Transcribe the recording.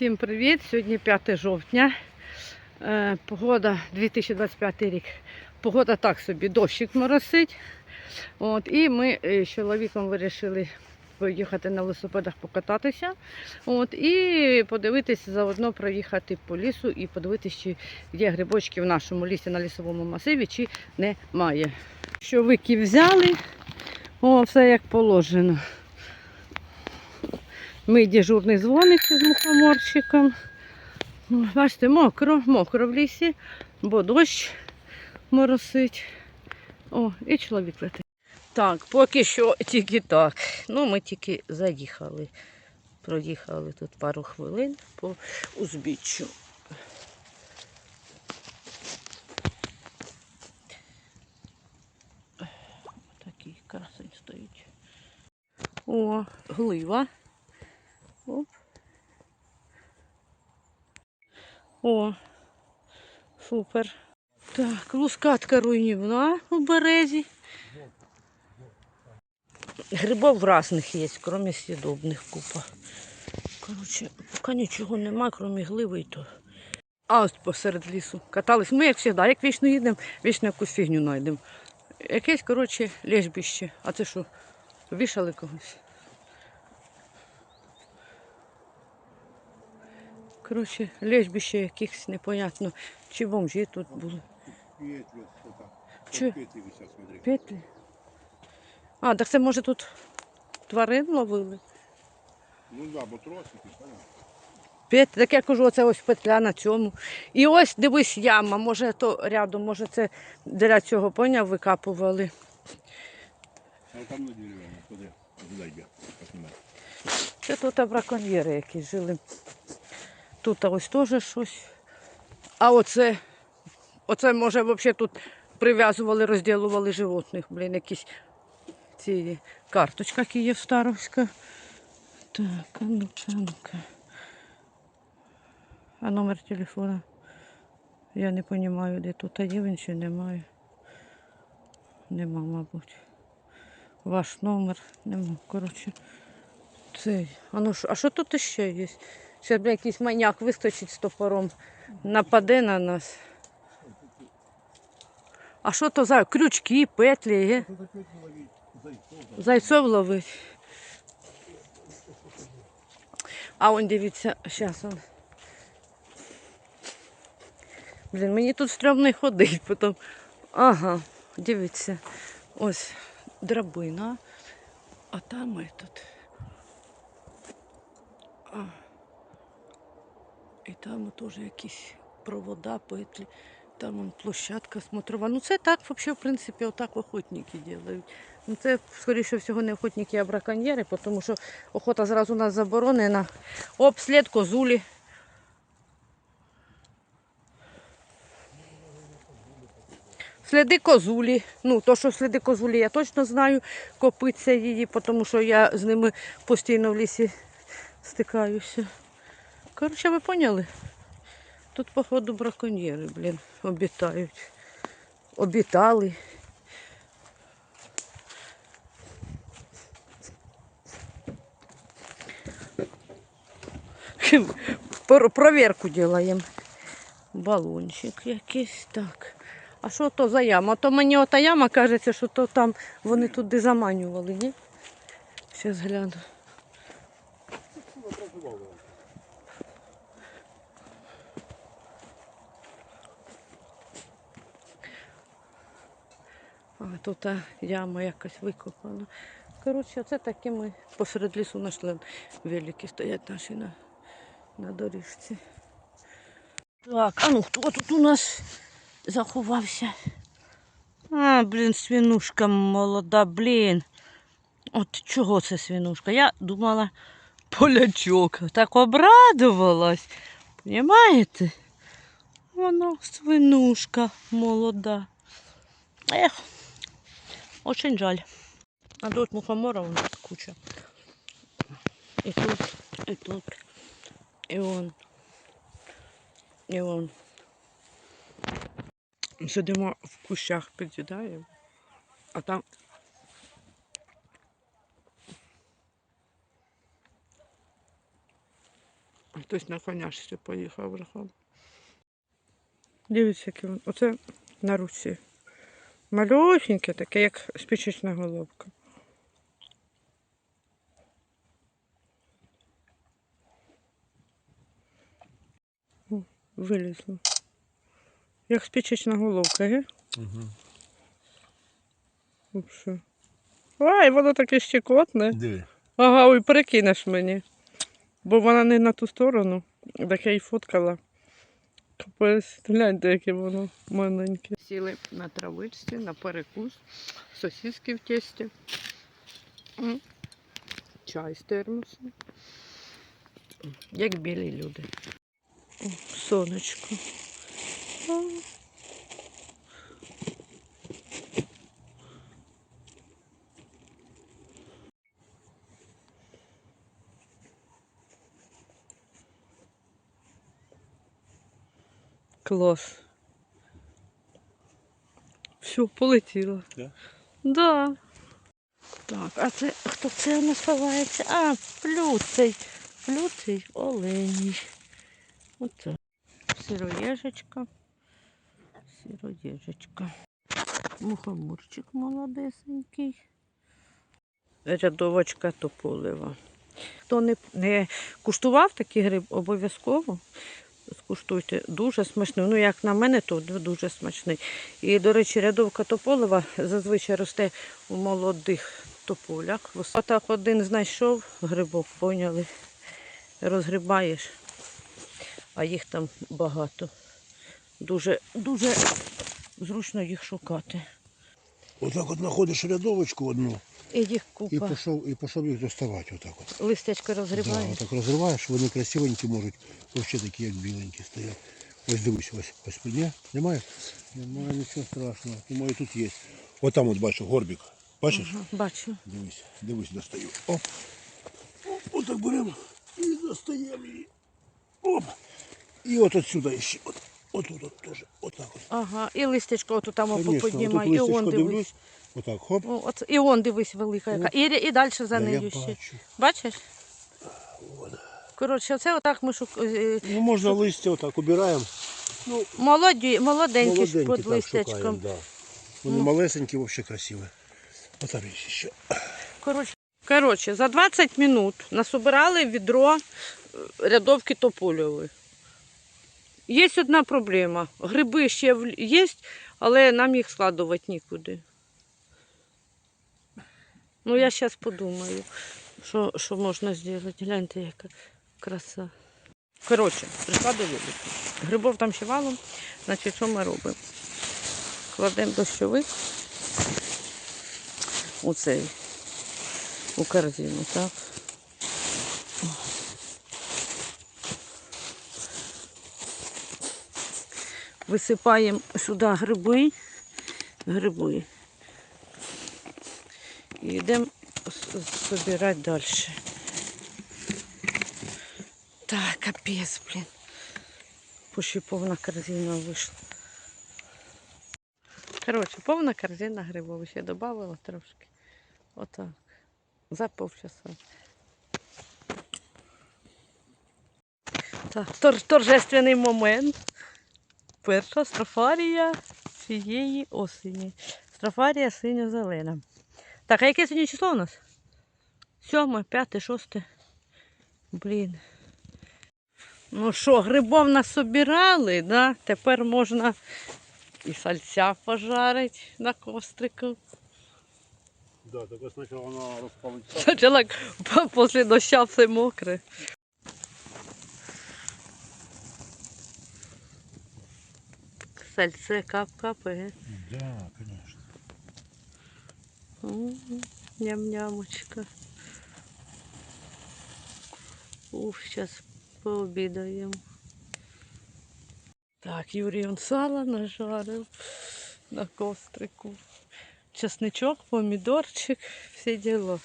Всім привіт! Сьогодні 5 жовтня. Е, Погода 2025 рік. Погода так собі, дощик моросить. От, і ми е, з чоловіком вирішили поїхати на велосипедах покататися. От, і подивитися, заодно проїхати по лісу і подивитися, чи є грибочки в нашому лісі на лісовому масиві, чи немає. Що вики взяли, о, все як положено. Ми дежурний дзвоник з мухоморчиком. Бачите, мокро, мокро в лісі, бо дощ моросить. О, і чоловік летить. Так, поки що тільки так. Ну, ми тільки заїхали. Проїхали тут пару хвилин по узбіччю. Такий красень стоїть. О, глива. Оп. О, супер. Так, лускатка руйнівна у березі. Грибов різних є, крім сідобних купа. Коротше, поки нічого нема, крім гливи і то. А ось посеред лісу катались. Ми, як завжди, як вічно їдемо, вічно якусь фігню знайдемо. Якесь, коротше, лежбище. А це що? Вішали когось? Коротше, лежбище якихось непонятно. Чи бомжі тут були. Так. Смотри. Петлі. А, так це може тут тварин ловили? Ну да, бо тросики, понятно. Петлі, так я кажу, оце ось петля на цьому. І ось дивись яма, може то рядом, може це для цього поняв, викапували. А там на деревянном, смотри. Туда иди. Це тут браконьєри якісь жили. Тут ось теж щось. А оце, оце може взагалі тут прив'язували, розділували животних, блін, якісь ці карточка Київстаровська. Так, а а ну-ка. А номер телефона? Я не розумію, де тут. А є він чи немає? Нема, мабуть. Ваш номер нема. Коротше. Цей. А ну а що тут ще є? Б якийсь маняк вискочить з топором, нападе на нас. А що то за крючки, петлі? Зайцов. Зайцов ловить. А он дивіться, зараз он. Блін, мені тут стрьомно ходить, потім. Ага, дивіться. Ось драбина. А там этот. А. І там теж якісь провода, петлі. Там он площадка смотрова. Ну це так, взагалі, в принципі, отак охотники роблять. Ну це, скоріше всього, не охотники, а браконьєри, тому що охота зараз у нас заборонена. Оп, слід козулі. Сліди козулі. Ну, то, що сліди козулі, я точно знаю, копиться її, тому що я з ними постійно в лісі стикаюся. Коротше, ви поняли? Тут, походу, браконьєри, блін, обітають. Обітали. Проверку делаємо. Балончик якийсь так. А що то за яма? То мені ота яма кажеться, що то там вони туди заманювали, ні? Зараз гляну. Тут яма якась викопана. Коротше, це таке ми посеред лісу знайшли. Велики стоять наші на, на доріжці. Так, а ну хто тут у нас заховався? А, блін, свинушка молода, блін. От чого це свинушка? Я думала полячок. Так обрадувалась. Понимаєте? Воно свинушка молода. Ех, очень жаль. А тут мухомора у нас куча. І тут, і тут, і вон. І вон. Сидимо в кущах під'їдаємо, а там Хтось на коняшці поїхав верхом. Дивіться, яке воно. Оце на руці. Малюсіньке таке, як спічечна головка. О, Вилізло. Як спічечна головка, ге? Угу. Ай, воно таке щекотне. Диви. Ага, ой, перекинеш мені. Бо вона не на ту сторону. Так я й фоткала. Капець, гляньте, яке воно маленьке. Сіли на травичці, на перекус, сосиски в тесті. Чай з термосом. Як білі люди. О, сонечко. Клас. Все, полетіло. Да? Да. Так, а це хто це у нас ховається? А, плюцей. Плюцей оленій. Оце. Сироєжечка. Сироєжечка. Мухоморчик молодесенький. Рядовочка тополева. Хто не, не куштував такий гриб, обов'язково скуштуйте. Дуже смачний. Ну, як на мене, то дуже смачний. І, до речі, рядовка тополева зазвичай росте у молодих тополях. Отак один знайшов грибок, поняли. Розгрібаєш, а їх там багато. Дуже, дуже зручно їх шукати. Отак от знаходиш рядовочку одну І їх і пішов, і пішов їх доставати. Отак от. Листячко Да, розгрібаєш. отак розриваєш, вони красивенькі можуть, взагалі такі, як біленькі стоять. Ось дивись, ось, ось ні? Немає? Немає нічого страшного. Думаю, тут є. От там от бачу, горбик. Бачиш? Ага, бачу. Дивись, дивись, достаю. Оп. Оп, отак беремо і достаємо її. Оп. І от отсюда ще. От, от тут от теж. Отак от. Ага, і листячко отут там Конечно, поподнімай. І он дивись. дивлюсь. Отак, хоп. О, от, і он дивись велика яка. І, і далі за Да, я нею ще. бачу. Бачиш? Коротше, оце отак ми шук... е, Ну, можна листя отак убираємо. Ну, молоді, молоденькі ж Молоденькі під так листячком. да. Вони малесенькі, взагалі красиві. Отам є ще. Коротше, коротше, за 20 минут насобирали відро е, рядовки топольової. Є одна проблема. Гриби ще є, але нам їх складувати нікуди. Ну, я зараз подумаю, що, що можна зробити. Гляньте, яка краса. Коротше, прийшла до виліку. Грибов там ще валом, значить, що ми робимо? Кладемо дощовик у цей, у корзину, так? Висипаємо сюди гриби, гриби. І йдемо збирати далі. Так, капець, блін. Почти повна корзина вийшла. Коротше, повна корзина грибов. Ще додавала трошки. Отак. За полчаса. Так, тор- торжественний момент. Перша строфарія цієї осені. Строфарія синьо-зелена. Так, а яке сьогодні число у нас? Сьоме, п'яте, шосте. Блін. Ну що, грибов насобирали, да? Тепер можна і сальця пожарити на кострику. Да, только сначала она распалится. Спочатку після дощу все мокре. Сальце кап-капає. Да, Ням-нямочка. Ух, зараз пообідаємо. Так, Юрій он сало нажарив на кострику. Чесничок, помідорчик, все діло.